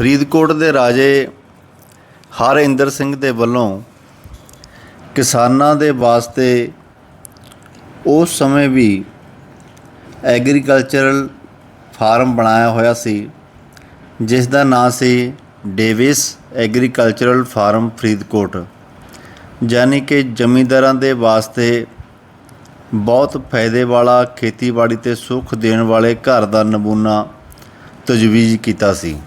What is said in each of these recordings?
ਫਰੀਦਕੋਟ ਦੇ ਰਾਜੇ ਹਰਿੰਦਰ ਸਿੰਘ ਦੇ ਵੱਲੋਂ ਕਿਸਾਨਾਂ ਦੇ ਵਾਸਤੇ ਉਸ ਸਮੇਂ ਵੀ ਐਗਰੀਕਲਚਰਲ ਫਾਰਮ ਬਣਾਇਆ ਹੋਇਆ ਸੀ, ਜਿਸ ਦਾ ਨਾਂ ਸੀ ਡੇਵਿਸ ਐਗਰੀਕਲਚਰਲ ਫਾਰਮ ਫਰੀਦਕੋਟ, ਯਾਨੀ ਕਿ ਜ਼ਮੀਂਦਾਰਾਂ ਦੇ ਵਾਸਤੇ ਬਹੁਤ ਫਾਇਦੇ ਵਾਲਾ, ਖੇਤੀਬਾੜੀ ਤੇ ਸੁੱਖ ਦੇਣ ਵਾਲੇ ਘਰ ਦਾ ਨਮੂਨਾ ਤਜਵੀਜ਼ ਕੀਤਾ ਸੀ।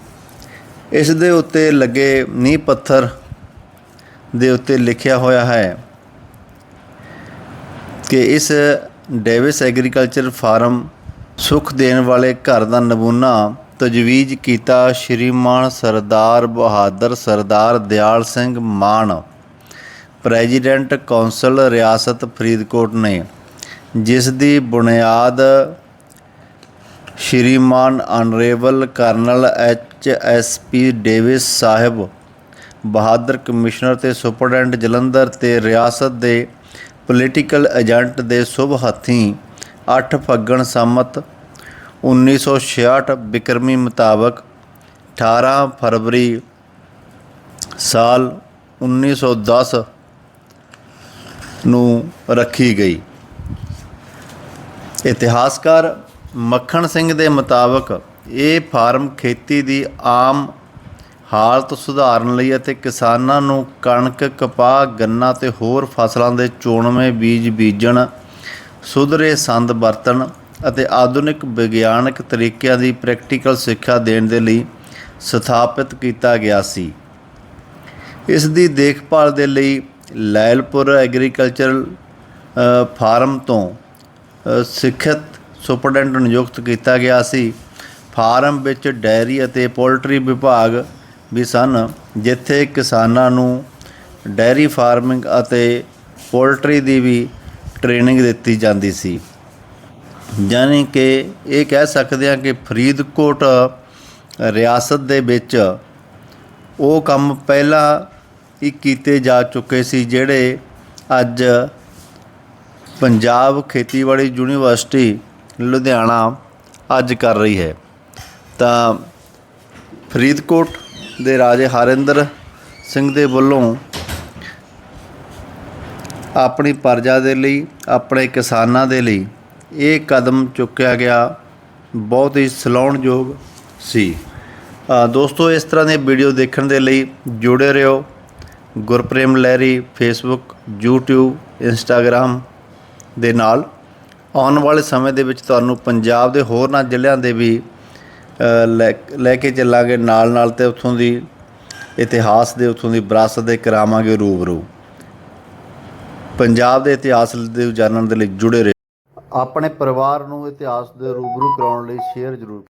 ਇਸ ਦੇ ਉੱਤੇ ਲੱਗੇ ਨੀਂਹ ਪੱਥਰ ਦੇ ਉੱਤੇ ਲਿਖਿਆ ਹੋਇਆ ਹੈ ਕਿ ਇਸ ਡੇਵਿਸ ਐਗਰੀਕਲਚਰ ਫਾਰਮ ਸੁੱਖ ਦੇਣ ਵਾਲੇ ਘਰ ਦਾ ਨਮੂਨਾ ਤਜਵੀਜ਼ ਕੀਤਾ ਸ਼੍ਰੀਮਾਨ ਸਰਦਾਰ ਬਹਾਦਰ ਸਰਦਾਰ ਦਿਆਲ ਸਿੰਘ ਮਾਨ, ਪ੍ਰੈਜ਼ੀਡੈਂਟ ਕੌਂਸਲ ਰਿਆਸਤ ਫਰੀਦਕੋਟ ਨੇ, ਜਿਸ ਦੀ ਬੁਨਿਆਦ ਸ਼੍ਰੀਮਾਨ honourable colonel H S P Davis Sahib, Bahadur commissioner ਤੇ ਸੁਪਰਡੈਂਟ ਜਲੰਧਰ ਤੇ ਰਿਆਸਤ ਦੇ ਪੋਲੀਟੀਕਲ ਏਜੰਟ ਦੇ ਸ਼ੁਭ ਹੱਥੀਂ 8 ਫੱਗਣ ਸੰਮਤ 1966 ਬਿਕਰਮੀ ਮੁਤਾਬਕ 18 ਫਰਵਰੀ ਸਾਲ 1910 ਨੂੰ ਰੱਖੀ ਗਈ। ਇਤਿਹਾਸਕਾਰ ਮੱਖਣ ਸਿੰਘ ਦੇ ਮੁਤਾਬਕ ਇਹ ਫਾਰਮ ਖੇਤੀ ਦੀ ਆਮ ਹਾਲਤ ਸੁਧਾਰਨ ਲਈ ਅਤੇ ਕਿਸਾਨਾਂ ਨੂੰ ਕਣਕ, ਕਪਾਹ, ਗੰਨਾ ਤੇ ਹੋਰ ਫਸਲਾਂ ਦੇ ਚੋਣਵੇਂ ਬੀਜ ਬੀਜਣ, ਸੁਧਰੇ ਸੰਦ ਵਰਤਣ ਅਤੇ ਆਧੁਨਿਕ ਵਿਗਿਆਨਕ ਤਰੀਕਿਆਂ ਦੀ ਪ੍ਰੈਕਟੀਕਲ ਸਿੱਖਿਆ ਦੇਣ ਦੇ ਲਈ ਸਥਾਪਿਤ ਕੀਤਾ ਗਿਆ ਸੀ। ਇਸ ਦੀ ਦੇਖਭਾਲ ਦੇ ਲਈ ਲੈਲਪੁਰ ਐਗਰੀਕਲਚਰਲ ਫਾਰਮ ਤੋਂ ਸਿੱਖਿਅਤ ਸੁਪਰਡੈਂਟ ਨਿਯੁਕਤ ਕੀਤਾ ਗਿਆ ਸੀ। ਫਾਰਮ ਵਿੱਚ ਡੈਰੀ ਅਤੇ ਪੋਲਟਰੀ ਵਿਭਾਗ ਵੀ ਸਨ, ਜਿੱਥੇ ਕਿਸਾਨਾਂ ਨੂੰ ਡੈਰੀ ਫਾਰਮਿੰਗ ਅਤੇ ਪੋਲਟਰੀ ਦੀ ਵੀ ਟ੍ਰੇਨਿੰਗ ਦਿੱਤੀ ਜਾਂਦੀ ਸੀ। ਯਾਨੀ ਕਿ ਇਹ ਕਹਿ ਸਕਦੇ ਹਾਂ ਕਿ ਫਰੀਦਕੋਟ ਰਿਆਸਤ ਦੇ ਵਿੱਚ ਉਹ ਕੰਮ ਪਹਿਲਾਂ ਹੀ ਕੀਤੇ ਜਾ ਚੁੱਕੇ ਸੀ, ਜਿਹੜੇ ਅੱਜ ਪੰਜਾਬ ਖੇਤੀਬਾੜੀ ਯੂਨੀਵਰਸਿਟੀ ਲੁਧਿਆਣਾ ਅੱਜ ਕਰ ਰਹੀ ਹੈ। ਤਾਂ ਫਰੀਦਕੋਟ ਦੇ ਰਾਜੇ ਹਰਿੰਦਰ ਸਿੰਘ ਦੇ ਵੱਲੋਂ ਆਪਣੀ ਪ੍ਰਜਾ ਦੇ ਲਈ, ਆਪਣੇ ਕਿਸਾਨਾਂ ਦੇ ਲਈ ਇਹ ਕਦਮ ਚੁੱਕਿਆ ਗਿਆ। ਬਹੁਤ ਹੀ ਸਲਾਹੁਣਯੋਗ ਸੀ। ਦੋਸਤੋ, ਇਸ ਤਰ੍ਹਾਂ ਦੀਆਂ ਵੀਡੀਓ ਦੇਖਣ ਦੇ ਲਈ ਜੁੜੇ ਰਹੋ। Gurprem Lehri Facebook YouTube Instagram ਦੇ ਨਾਲ। ਆਉਣ ਵਾਲੇ ਸਮੇਂ ਦੇ ਵਿੱਚ ਤੁਹਾਨੂੰ ਪੰਜਾਬ ਦੇ ਹੋਰਨਾਂ ਜ਼ਿਲ੍ਹਿਆਂ ਦੇ ਵੀ ਲੈ ਕੇ ਚੱਲਾਂਗੇ ਨਾਲ ਨਾਲ ਤੇ ਉੱਥੋਂ ਦੀ ਇਤਿਹਾਸ ਦੇ ਉੱਥੋਂ ਦੀ ਵਿਰਾਸਤ ਦੇ ਕਰਾਵਾਂਗੇ ਰੂਬਰੂ। ਪੰਜਾਬ ਦੇ ਇਤਿਹਾਸ ਦੇ ਜਾਣਨ ਦੇ ਲਈ ਜੁੜੇ ਰਹੋ। ਆਪਣੇ ਪਰਿਵਾਰ ਨੂੰ ਇਤਿਹਾਸ ਦੇ ਰੂਬਰੂ ਕਰਾਉਣ ਲਈ ਸ਼ੇਅਰ ਜ਼ਰੂਰ